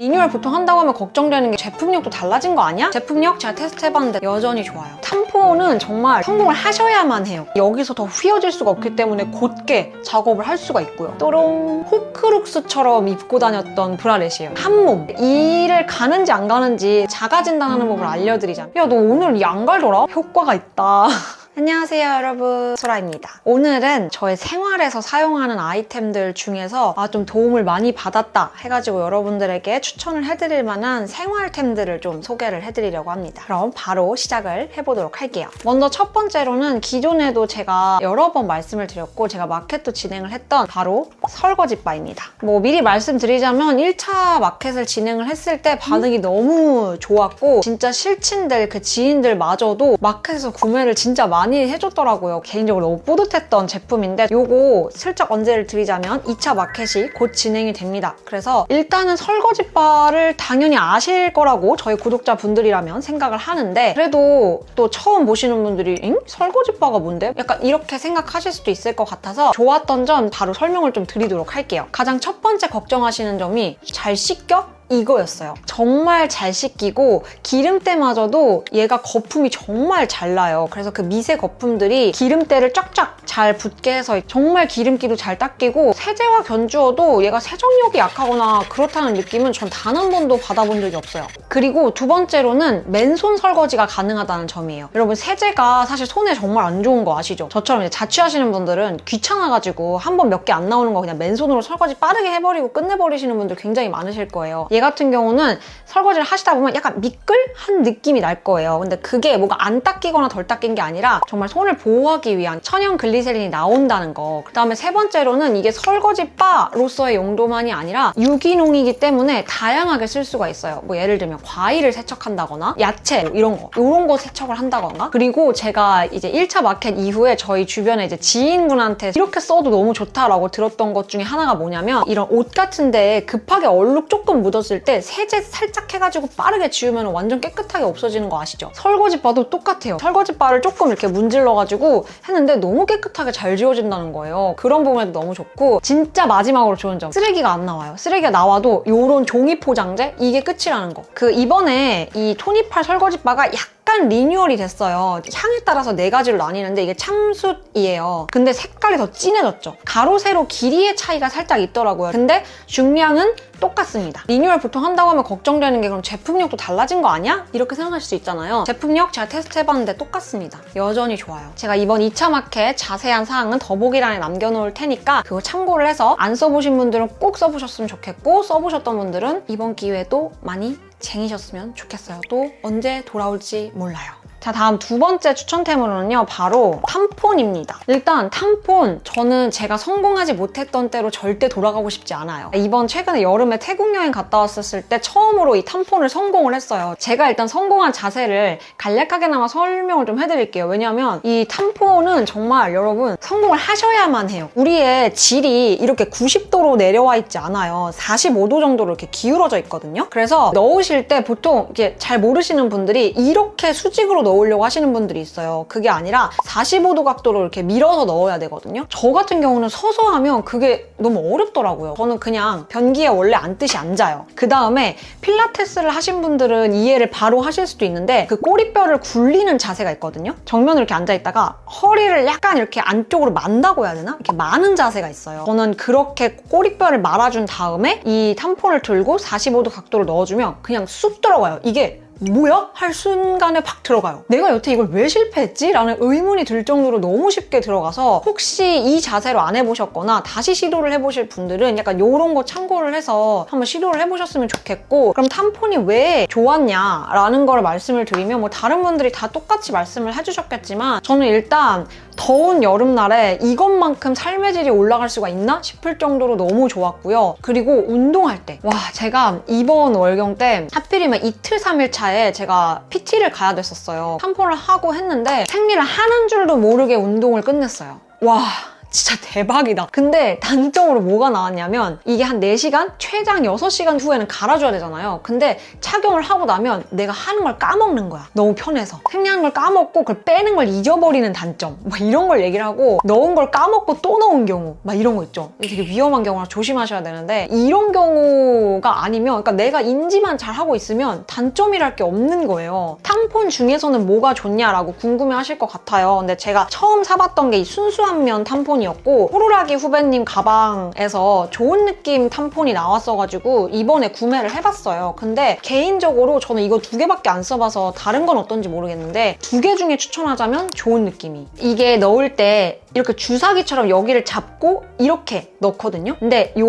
리뉴얼 보통 한다고 하면 걱정되는 게 제품력도 달라진 거 아니야? 제품력 제가 테스트 해봤는데 여전히 좋아요. 탐포는 정말 성공을 하셔야만 해요. 여기서 더 휘어질 수가 없기 때문에 곧게 작업을 할 수가 있고요. 또롱 호크룩스처럼 입고 다녔던 브라렛이에요. 한몸 일을 가는지 안 가는지 자가 진단하는 법을 알려드리자면 야 너 오늘 이안 갈더라? 효과가 있다. 안녕하세요 여러분. 소라입니다. 오늘은 저의 생활에서 사용하는 아이템들 중에서 아 좀 도움을 많이 받았다 해가지고 여러분들에게 추천을 해드릴 만한 생활템들을 좀 소개를 해드리려고 합니다. 그럼 바로 시작을 해보도록 할게요. 먼저 첫 번째로는 기존에도 제가 여러 번 말씀을 드렸고 제가 마켓도 진행을 했던 바로 설거지바입니다. 뭐 미리 말씀드리자면 1차 마켓을 진행을 했을 때 반응이 너무 좋았고 진짜 실친들 그 지인들마저도 마켓에서 구매를 진짜 많이 해줬더라고요. 개인적으로 너무 뿌듯했던 제품인데 요거 슬쩍 언제를 드리자면 2차 마켓이 곧 진행이 됩니다. 그래서 일단은 설거지바를 당연히 아실 거라고 저희 구독자분들이라면 생각을 하는데 그래도 또 처음 보시는 분들이 잉? 설거지바가 뭔데? 약간 이렇게 생각하실 수도 있을 것 같아서 좋았던 점 바로 설명을 좀 드리도록 할게요. 가장 첫 번째 걱정하시는 점이 잘 씻겨? 이거였어요. 정말 잘 씻기고 기름때마저도 얘가 거품이 정말 잘 나요. 그래서 그 미세 거품들이 기름때를 쫙쫙 잘 붙게 해서 정말 기름기도 잘 닦이고 세제와 견주어도 얘가 세정력이 약하거나 그렇다는 느낌은 전 단 한 번도 받아본 적이 없어요. 그리고 두 번째로는 맨손 설거지가 가능하다는 점이에요. 여러분 세제가 사실 손에 정말 안 좋은 거 아시죠? 저처럼 자취하시는 분들은 귀찮아가지고 한 번 몇 개 안 나오는 거 그냥 맨손으로 설거지 빠르게 해버리고 끝내버리시는 분들 굉장히 많으실 거예요. 얘 같은 경우는 설거지를 하시다 보면 약간 미끌한 느낌이 날 거예요. 근데 그게 뭐가 안 닦이거나 덜 닦인 게 아니라 정말 손을 보호하기 위한 천연 글리세린이 나온다는 거. 그 다음에 세 번째로는 이게 설거지 바로서의 용도만이 아니라 유기농이기 때문에 다양하게 쓸 수가 있어요. 뭐 예를 들면 과일을 세척한다거나 야채 뭐 이런 거 이런 거 세척을 한다거나 그리고 제가 이제 1차 마켓 이후에 저희 주변에 이제 지인분한테 이렇게 써도 너무 좋다라고 들었던 것 중에 하나가 뭐냐면 이런 옷 같은 데에 급하게 얼룩 조금 묻었을 때 세제 살짝 해가지고 빠르게 지우면 완전 깨끗하게 없어지는 거 아시죠? 설거지 바도 똑같아요. 설거지 바를 조금 이렇게 문질러가지고 했는데 너무 깨끗하게 잘 지워진다는 거예요. 그런 부분에도 너무 좋고 진짜 마지막으로 좋은 점 쓰레기가 안 나와요. 쓰레기가 나와도 이런 종이 포장재 이게 끝이라는 거. 그 이번에 이 토니팔 설거지 바가 약 간 리뉴얼이 됐어요. 향에 따라서 네 가지로 나뉘는데 이게 참숯이에요. 근데 색깔이 더 진해졌죠. 가로 세로 길이의 차이가 살짝 있더라고요. 근데 중량은 똑같습니다. 리뉴얼 보통 한다고 하면 걱정되는 게 그럼 제품력도 달라진 거 아니야? 이렇게 생각하실 수 있잖아요. 제품력 제가 테스트 해봤는데 똑같습니다. 여전히 좋아요. 제가 이번 2차 마켓 자세한 사항은 더보기란에 남겨놓을 테니까 그거 참고를 해서 안 써보신 분들은 꼭 써보셨으면 좋겠고 써보셨던 분들은 이번 기회에도 많이 쟁이셨으면 좋겠어요. 또 언제 돌아올지 몰라요. 자 다음 두 번째 추천템으로는요 바로 탐폰입니다. 일단 탐폰 저는 제가 성공하지 못했던 때로 절대 돌아가고 싶지 않아요. 이번 최근에 여름에 태국 여행 갔다 왔었을 때 처음으로 이 탐폰을 성공을 했어요. 제가 일단 성공한 자세를 간략하게나마 설명을 좀 해드릴게요. 왜냐면 이 탐폰은 정말 여러분 성공을 하셔야만 해요. 우리의 질이 이렇게 90도로 내려와 있지 않아요. 45도 정도로 이렇게 기울어져 있거든요. 그래서 넣으실 때 보통 이게 잘 모르시는 분들이 이렇게 수직으로 넣으려고 하시는 분들이 있어요. 그게 아니라 45도 각도로 이렇게 밀어서 넣어야 되거든요. 저 같은 경우는 서서 하면 그게 너무 어렵더라고요. 저는 그냥 변기에 원래 앉듯이 앉아요. 그 다음에 필라테스를 하신 분들은 이해를 바로 하실 수도 있는데 그 꼬리뼈를 굴리는 자세가 있거든요. 정면으로 이렇게 앉아있다가 허리를 약간 이렇게 안쪽으로 만다고 해야 되나? 이렇게 마는 자세가 있어요. 저는 그렇게 꼬리뼈를 말아준 다음에 이 탐폰을 들고 45도 각도로 넣어주면 그냥 쑥 들어가요. 이게 뭐야? 할 순간에 팍 들어가요. 내가 여태 이걸 왜 실패했지? 라는 의문이 들 정도로 너무 쉽게 들어가서 혹시 이 자세로 안 해보셨거나 다시 시도를 해보실 분들은 약간 이런 거 참고를 해서 한번 시도를 해보셨으면 좋겠고 그럼 탐폰이 왜 좋았냐라는 걸 말씀을 드리면 뭐 다른 분들이 다 똑같이 말씀을 해주셨겠지만 저는 일단 더운 여름날에 이것만큼 삶의 질이 올라갈 수가 있나 싶을 정도로 너무 좋았고요. 그리고 운동할 때. 와, 제가 이번 월경 때 하필이면 이틀, 3일 차에 제가 PT를 가야 됐었어요. 탐폰을 하고 했는데 생리를 하는 줄도 모르게 운동을 끝냈어요. 와, 진짜 대박이다. 근데 단점으로 뭐가 나왔냐면 이게 한 4시간? 최장 6시간 후에는 갈아줘야 되잖아요. 근데 착용을 하고 나면 내가 하는 걸 까먹는 거야. 너무 편해서. 생략한 걸 까먹고 그걸 빼는 걸 잊어버리는 단점. 막 이런 걸 얘기를 하고 넣은 걸 까먹고 또 넣은 경우. 막 이런 거 있죠. 되게 위험한 경우라 조심하셔야 되는데 이런 경우가 아니면 그러니까 내가 인지만 잘 하고 있으면 단점이랄 게 없는 거예요. 탐폰 중에서는 뭐가 좋냐라고 궁금해 하실 것 같아요. 근데 제가 처음 사봤던 게 이 순수한 면 탐폰이었고 호루라기 후배님 가방에서 좋은 느낌 탐폰이 나왔어가지고 이번에 구매를 해봤어요. 근데 개인적으로 저는 이거 두 개밖에 안 써봐서 다른 건 어떤지 모르겠는데 두 개 중에 추천하자면 좋은 느낌이. 이게 넣을 때 이렇게 주사기처럼 여기를 잡고 이렇게 넣거든요. 근데 이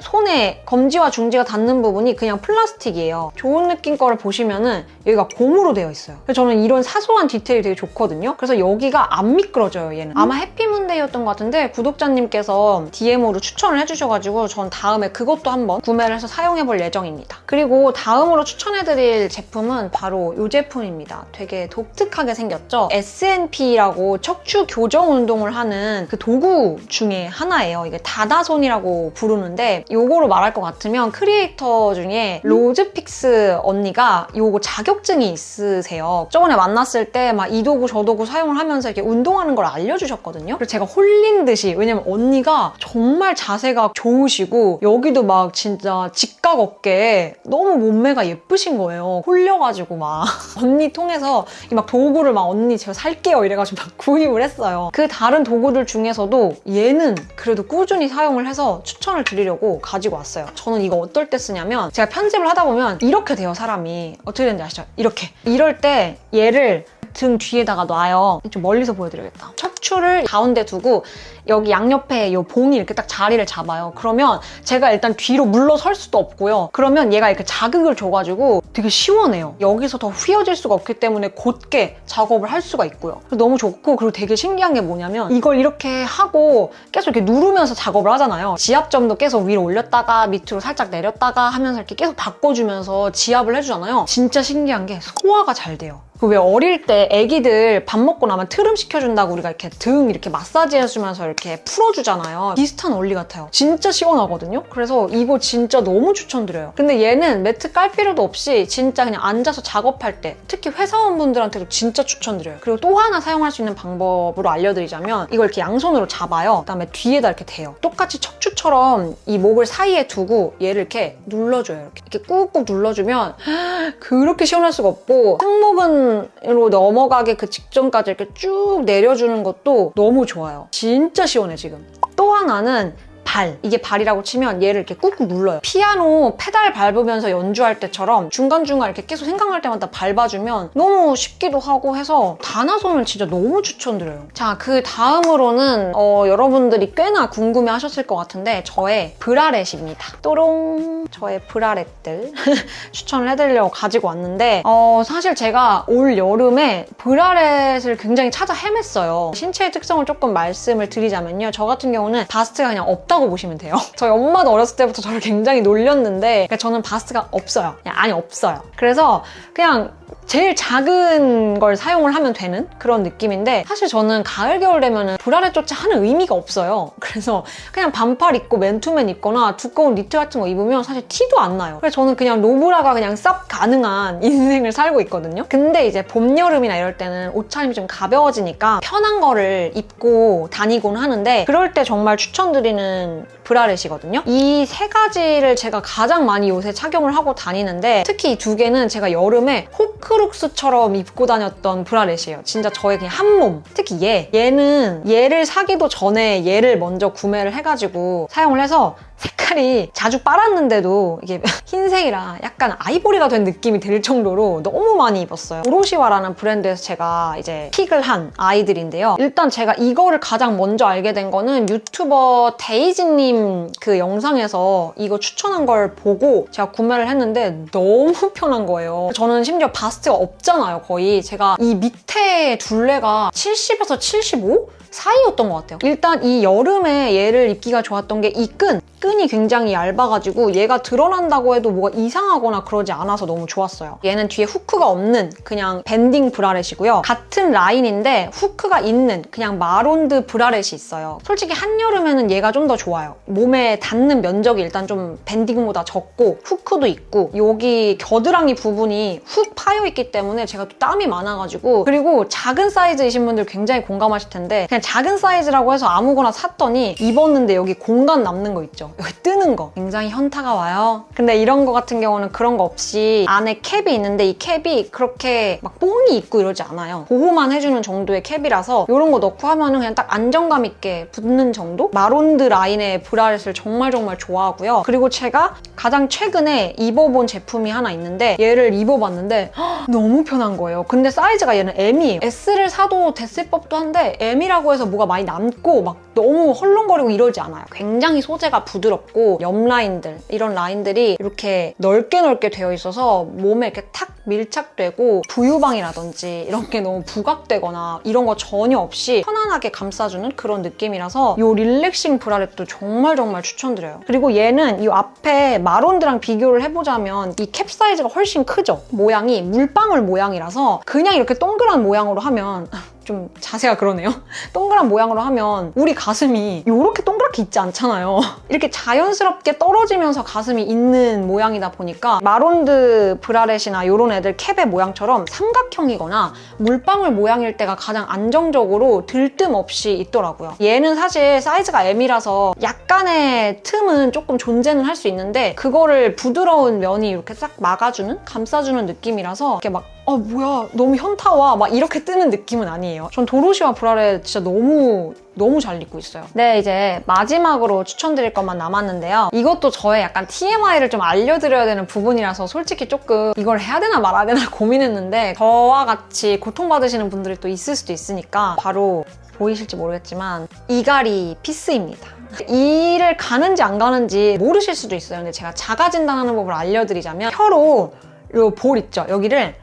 손에 검지와 중지가 닿는 부분이 그냥 플라스틱이에요. 좋은 느낌 거를 보시면은 여기가 고무로 되어 있어요. 그래서 저는 이런 사소한 디테일이 되게 좋거든요. 그래서 여기가 안 미끄러져요, 얘는. 아마 해피문데이였던 것 같은데 구독자님께서 DM으로 추천을 해주셔가지고 전 다음에 그것도 한번 구매를 해서 사용해볼 예정입니다. 그리고 다음으로 추천해드릴 제품은 바로 이 제품입니다. 되게 독특하게 생겼죠? SNP라고 척추 교정 운동을 하는 그 도구 중에 하나예요. 이게 다다손이라고 부르는데 요거로 말할 것 같으면 크리에이터 중에 로즈픽스 언니가 요거 자격증이 있으세요. 저번에 만났을 때 막 이 도구 저 도구 사용을 하면서 이렇게 운동하는 걸 알려주셨거든요. 그래서 제가 홀린 듯이 왜냐면 언니가 정말 자세가 좋으시고 여기도 막 진짜 직각 어깨에 너무 몸매가 예쁘신 거예요. 홀려가지고 막 언니 통해서 이 막 도구를 막 언니 제가 살게요 이래가지고 막 구입을 했어요. 그 다른 도구들 중에서도 얘는 그래도 꾸준히 사용을 해서 추천을 드리려고 가지고 왔어요. 저는 이거 어떨 때 쓰냐면 제가 편집을 하다 보면 이렇게 돼요 사람이 어떻게 되는지 아시죠? 이렇게 이럴 때 얘를 등 뒤에다가 놔요. 좀 멀리서 보여드려야겠다. 척추를 가운데 두고 여기 양옆에 이 봉이 이렇게 딱 자리를 잡아요. 그러면 제가 일단 뒤로 물러설 수도 없고요. 그러면 얘가 이렇게 자극을 줘가지고 되게 시원해요. 여기서 더 휘어질 수가 없기 때문에 곧게 작업을 할 수가 있고요. 너무 좋고 그리고 되게 신기한 게 뭐냐면 이걸 이렇게 하고 계속 이렇게 누르면서 작업을 하잖아요. 지압점도 계속 위로 올렸다가 밑으로 살짝 내렸다가 하면서 이렇게 계속 바꿔주면서 지압을 해주잖아요. 진짜 신기한 게 소화가 잘 돼요. 그 왜 어릴 때 애기들 밥 먹고 나면 트름 시켜준다고 우리가 이렇게 등 이렇게 마사지 해주면서 이렇게 풀어주잖아요. 비슷한 원리 같아요. 진짜 시원하거든요. 그래서 이거 진짜 너무 추천드려요. 근데 얘는 매트 깔 필요도 없이 진짜 그냥 앉아서 작업할 때 특히 회사원분들한테도 진짜 추천드려요. 그리고 또 하나 사용할 수 있는 방법으로 알려드리자면 이걸 이렇게 양손으로 잡아요. 그다음에 뒤에다 이렇게 대요. 똑같이 척추처럼 이 목을 사이에 두고 얘를 이렇게 눌러줘요. 이렇게, 이렇게 꾹꾹 눌러주면 그렇게 시원할 수가 없고 상목은 으로 넘어가게 그 직전까지 이렇게 쭉 내려주는 것도 너무 좋아요. 진짜 시원해 지금. 또 하나는 발. 이게 발이라고 치면 얘를 이렇게 꾹꾹 눌러요. 피아노 페달 밟으면서 연주할 때처럼 중간중간 이렇게 계속 생각날 때마다 밟아주면 너무 쉽기도 하고 해서 다나손을 진짜 너무 추천드려요. 자, 그 다음으로는 어, 여러분들이 꽤나 궁금해 하셨을 것 같은데 저의 브라렛입니다. 또롱! 저의 브라렛들 추천을 해드리려고 가지고 왔는데 어, 사실 제가 올 여름에 브라렛을 굉장히 찾아 헤맸어요. 신체의 특성을 조금 말씀을 드리자면요. 저 같은 경우는 바스트가 그냥 없다 고 보시면 돼요. 저희 엄마도 어렸을 때부터 저를 굉장히 놀렸는데 그러니까 저는 바스트가 없어요. 그냥 아니 없어요. 그래서 그냥 제일 작은 걸 사용을 하면 되는 그런 느낌인데 사실 저는 가을 겨울 되면은 브라렛조차 하는 의미가 없어요. 그래서 그냥 반팔 입고 맨투맨 입거나 두꺼운 니트 같은 거 입으면 사실 티도 안 나요. 그래서 저는 그냥 노브라가 그냥 쌉 가능한 인생을 살고 있거든요. 근데 이제 봄 여름이나 이럴 때는 옷차림이 좀 가벼워지니까 편한 거를 입고 다니곤 하는데 그럴 때 정말 추천드리는 브라렛이거든요. 이 세 가지를 제가 가장 많이 요새 착용을 하고 다니는데 특히 이 두 개는 제가 여름에 호크룩스처럼 입고 다녔던 브라렛이에요. 진짜 저의 그냥 한 몸. 특히 얘. 얘는 얘를 사기도 전에 얘를 먼저 구매를 해가지고 사용을 해서 색깔이 자주 빨았는데도 이게 흰색이라 약간 아이보리가 된 느낌이 들 정도로 너무 많이 입었어요. 우로시와라는 브랜드에서 제가 이제 픽을 한 아이들인데요. 일단 제가 이거를 가장 먼저 알게 된 거는 유튜버 데이지님 그 영상에서 이거 추천한 걸 보고 제가 구매를 했는데 너무 편한 거예요. 저는 심지어 바스트가 없잖아요, 거의. 제가 이 밑에 둘레가 70에서 75? 사이였던 것 같아요. 일단 이 여름에 얘를 입기가 좋았던 게 이 끈. 끈이 굉장히 얇아가지고 얘가 드러난다고 해도 뭐가 이상하거나 그러지 않아서 너무 좋았어요. 얘는 뒤에 후크가 없는 그냥 밴딩 브라렛이고요. 같은 라인인데 후크가 있는 그냥 마론드 브라렛이 있어요. 솔직히 한여름에는 얘가 좀 더 좋아요. 몸에 닿는 면적이 일단 좀 밴딩보다 적고 후크도 있고 여기 겨드랑이 부분이 훅 파여있기 때문에 제가 또 땀이 많아가지고 그리고 작은 사이즈이신 분들 굉장히 공감하실 텐데 그냥 작은 사이즈라고 해서 아무거나 샀더니 입었는데 여기 공간 남는 거 있죠. 여기 뜨는 거. 굉장히 현타가 와요. 근데 이런 거 같은 경우는 그런 거 없이 안에 캡이 있는데 이 캡이 그렇게 막 뽕이 있고 이러지 않아요. 보호만 해주는 정도의 캡이라서 이런 거 넣고 하면은 그냥 딱 안정감 있게 붙는 정도? 마론드 라인의 브라렛을 정말 정말 좋아하고요. 그리고 제가 가장 최근에 입어본 제품이 하나 있는데 얘를 입어봤는데 헉, 너무 편한 거예요. 근데 사이즈가 얘는 M이에요. S를 사도 됐을 법도 한데 M이라고 해서 뭐가 많이 남고 막 너무 헐렁거리고 이러지 않아요. 굉장히 소재가 부드럽고 옆 라인들 이런 라인들이 이렇게 넓게 넓게 되어 있어서 몸에 이렇게 탁 밀착되고 부유방이라든지 이런 게 너무 부각되거나 이런 거 전혀 없이 편안하게 감싸주는 그런 느낌이라서 이 릴렉싱 브라렛도 정말 정말 추천드려요. 그리고 얘는 이 앞에 마론드랑 비교를 해보자면 이 캡 사이즈가 훨씬 크죠? 모양이 물방울 모양이라서 그냥 이렇게 동그란 모양으로 하면 좀 자세가 그러네요. 동그란 모양으로 하면 우리 가슴이 이렇게 동그랗게 있지 않잖아요. 이렇게 자연스럽게 떨어지면서 가슴이 있는 모양이다 보니까 마론드 브라렛이나 이런 애들 캡의 모양처럼 삼각형이거나 물방울 모양일 때가 가장 안정적으로 들뜸 없이 있더라고요. 얘는 사실 사이즈가 M이라서 약간의 틈은 조금 존재는 할 수 있는데 그거를 부드러운 면이 이렇게 싹 막아주는 감싸주는 느낌이라서 이렇게 막 어 뭐야 너무 현타와 막 이렇게 뜨는 느낌은 아니에요. 전 도로시와 브라렛 진짜 너무 너무 잘 입고 있어요. 네, 이제 마지막으로 추천드릴 것만 남았는데요. 이것도 저의 약간 TMI를 좀 알려드려야 되는 부분이라서 솔직히 조금 이걸 해야 되나 말아야 되나 고민했는데 저와 같이 고통받으시는 분들이 또 있을 수도 있으니까 바로 보이실지 모르겠지만 이갈이 피스입니다. 이를 가는지 안 가는지 모르실 수도 있어요. 근데 제가 자가 진단하는 법을 알려드리자면 혀로 요 볼 있죠? 여기를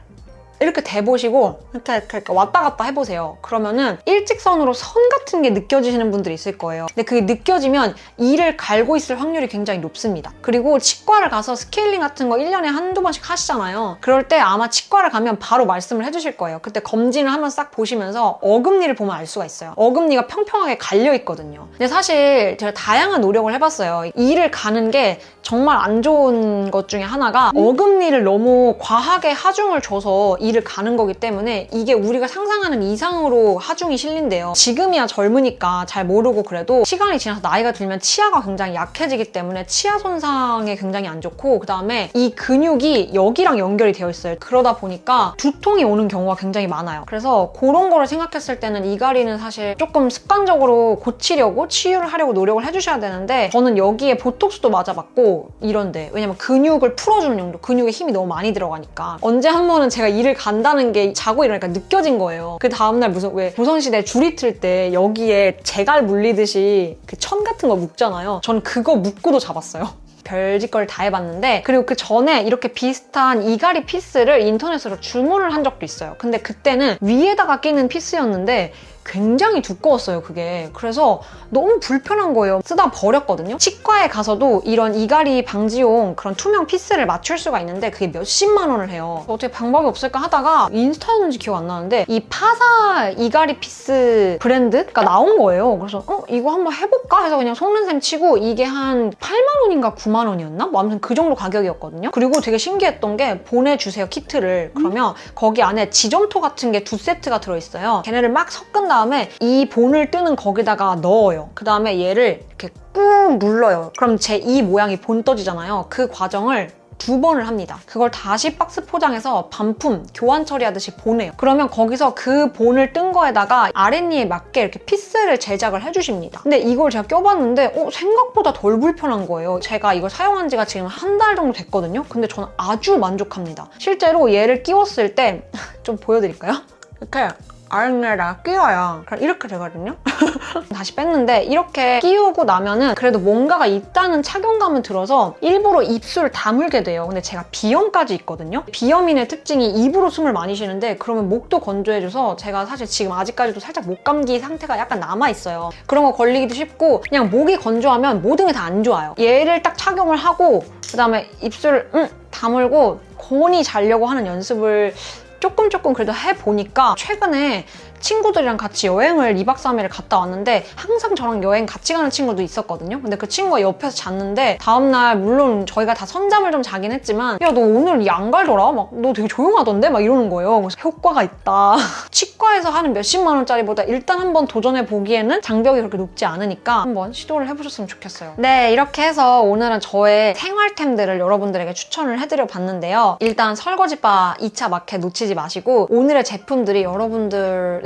이렇게 대보시고 이렇게, 이렇게, 왔다 갔다 해보세요. 그러면은 일직선으로 선 같은 게 느껴지시는 분들이 있을 거예요. 근데 그게 느껴지면 이를 갈고 있을 확률이 굉장히 높습니다. 그리고 치과를 가서 스케일링 같은 거 1년에 한두 번씩 하시잖아요. 그럴 때 아마 치과를 가면 바로 말씀을 해주실 거예요. 그때 검진을 한번 싹 보시면서 어금니를 보면 알 수가 있어요. 어금니가 평평하게 갈려 있거든요. 근데 사실 제가 다양한 노력을 해봤어요. 이를 가는 게 정말 안 좋은 것 중에 하나가 어금니를 너무 과하게 하중을 줘서 이를 가는 거기 때문에 이게 우리가 상상하는 이상으로 하중이 실린대요. 지금이야 젊으니까 잘 모르고 그래도 시간이 지나서 나이가 들면 치아가 굉장히 약해지기 때문에 치아 손상에 굉장히 안 좋고 그 다음에 이 근육이 여기랑 연결이 되어 있어요. 그러다 보니까 두통이 오는 경우가 굉장히 많아요. 그래서 그런 거를 생각했을 때는 이갈이는 사실 조금 습관적으로 고치려고 치유를 하려고 노력을 해주셔야 되는데 저는 여기에 보톡스도 맞아봤고 이런데 왜냐면 근육을 풀어주는 용도 근육에 힘이 너무 많이 들어가니까 언제 한 번은 제가 일을 간다는 게 자고 일어나니까 느껴진 거예요. 그 다음날 무슨 왜 조선시대 줄이 틀 때 여기에 재갈 물리듯이 그 천 같은 거 묶잖아요. 전 그거 묶고도 잡았어요. 별짓걸 다 해봤는데 그리고 그 전에 이렇게 비슷한 이갈이 피스를 인터넷으로 주문을 한 적도 있어요. 근데 그때는 위에다가 끼는 피스였는데 굉장히 두꺼웠어요 그게. 그래서 너무 불편한 거예요. 쓰다 버렸거든요. 치과에 가서도 이런 이갈이 방지용 그런 투명 피스를 맞출 수가 있는데 그게 몇십만 원을 해요. 어떻게 방법이 없을까 하다가 인스타였는지 기억 안 나는데 이 파사 이갈이 피스 브랜드가 나온 거예요. 그래서 어 이거 한번 해볼까 해서 그냥 속는셈 치고 이게 한 8만 원인가 9만 원이었나? 뭐 아무튼 그 정도 가격이었거든요. 그리고 되게 신기했던 게 보내주세요 키트를. 그러면 거기 안에 지점토 같은 게 두 세트가 들어있어요. 걔네를 막 섞은 다음에 이 본을 뜨는 거기다가 넣어요. 그 다음에 얘를 이렇게 꾹 눌러요. 그럼 제 이 모양이 본 떠지잖아요. 그 과정을 두 번을 합니다. 그걸 다시 박스 포장해서 반품, 교환 처리하듯이 보내요. 그러면 거기서 그 본을 뜬 거에다가 아랫니에 맞게 이렇게 피스를 제작을 해주십니다. 근데 이걸 제가 껴봤는데 어, 생각보다 덜 불편한 거예요. 제가 이걸 사용한 지가 지금 한 달 정도 됐거든요. 근데 저는 아주 만족합니다. 실제로 얘를 끼웠을 때 좀 보여드릴까요? 이렇게 아랫니에다가 끼워요. 그럼 이렇게 되거든요. 다시 뺐는데 이렇게 끼우고 나면은 그래도 뭔가가 있다는 착용감은 들어서 일부러 입술을 다물게 돼요. 근데 제가 비염까지 있거든요. 비염인의 특징이 입으로 숨을 많이 쉬는데 그러면 목도 건조해져서 제가 사실 지금 아직까지도 살짝 목 감기 상태가 약간 남아있어요. 그런 거 걸리기도 쉽고 그냥 목이 건조하면 모든 게 다 안 좋아요. 얘를 딱 착용을 하고 그 다음에 입술을 음, 다물고 고온히 자려고 하는 연습을 조금 조금 그래도 해보니까 최근에 친구들이랑 같이 여행을 2박 3일을 갔다 왔는데 항상 저랑 여행 같이 가는 친구도 있었거든요. 근데 그 친구가 옆에서 잤는데 다음날 물론 저희가 다 선잠을 좀 자긴 했지만 야 너 오늘 양 갈더라? 막 너 되게 조용하던데? 막 이러는 거예요. 그래서 효과가 있다. 치과에서 하는 몇십만 원짜리보다 일단 한번 도전해 보기에는 장벽이 그렇게 높지 않으니까 한번 시도를 해보셨으면 좋겠어요. 네 이렇게 해서 오늘은 저의 생활템들을 여러분들에게 추천을 해드려 봤는데요. 일단 설거지바 2차 마켓 놓치지 마시고 오늘의 제품들이 여러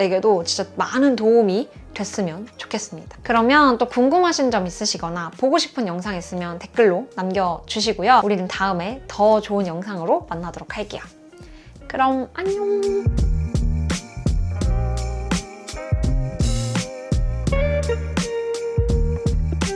분들에게도 진짜 많은 도움이 됐으면 좋겠습니다. 그러면 또 궁금하신 점 있으시거나 보고 싶은 영상 있으면 댓글로 남겨주시고요. 우리는 다음에 더 좋은 영상으로 만나도록 할게요. 그럼 안녕!